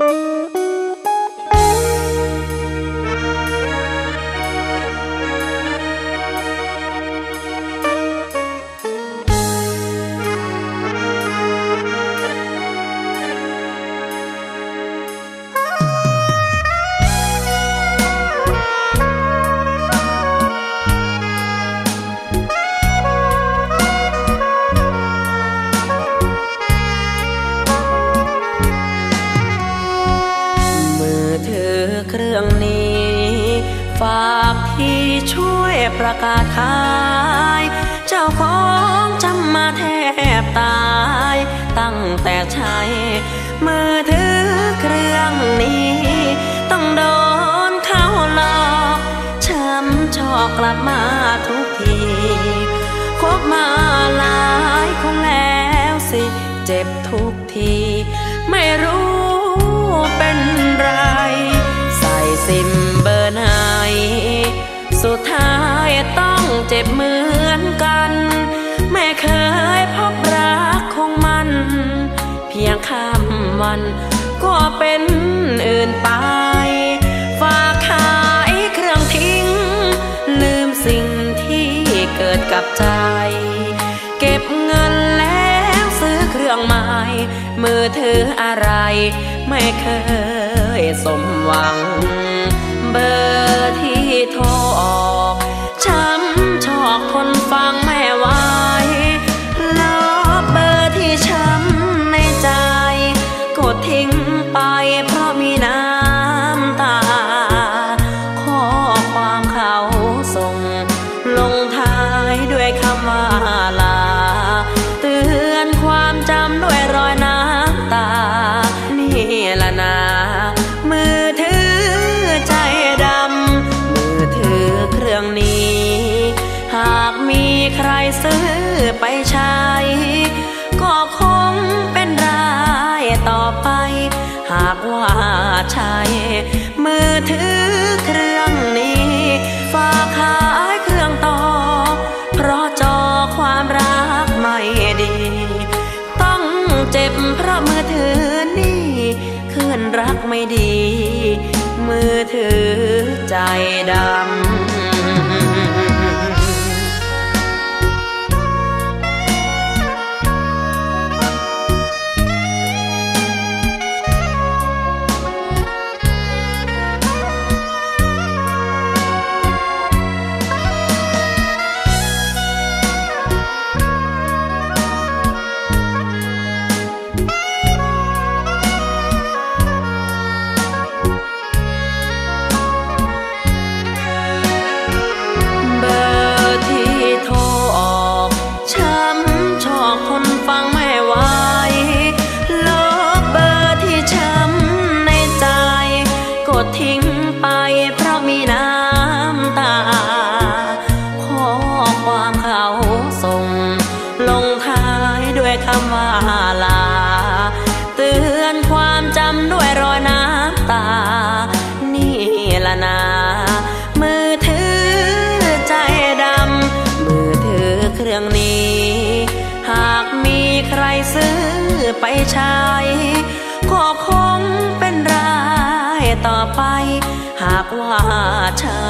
you. จังนี้ ฝากที่ช่วยประกาศขาย เจ้าของจำมาแทบตาย ตั้งแต่ใช้มือถือเครื่องนี้ ต้องโดนเขาหลอกช้ำชอกกลับมาทุกทีคบมาหลายคนแล้วสิ เจ็บทุกที ไม่รู้ สุดท้ายต้องเจ็บเหมือนกัน แม่เคยพบรักของมัน เพียงข้ามวันก็เป็นอื่นไป ฝากขายเครื่องทิ้ง ลืมสิ่งที่เกิดกับใจ เก็บเงินแล้วซื้อเครื่องใหม่ มือถืออะไร ไม่เคยสมหวัง เบอร์ ใครซื้อไปใช้ ก็คงเป็นรายต่อไป หากว่าใช้ มือถือเครื่องนี้ฝากขายเครื่องต่อ เพราะจอความรักไม่ดี ต้องเจ็บเพราะมือถือนี่คืนรักไม่ดี มือถือใจดำ นามือถือใจดำมือถือเครื่องนี้ หากมีใครซื้อไปใช้ก็คงเป็นรายต่อไป หากว่าใช่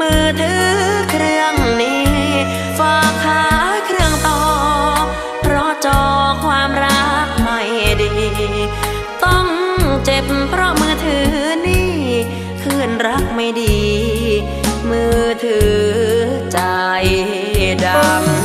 มือถือเครื่องนี้ฝากขายเครื่องต่อ เพราะจอความรักไม่ดี ต้องเจ็บเพราะมือ ไม่ดี มือถือใจดำ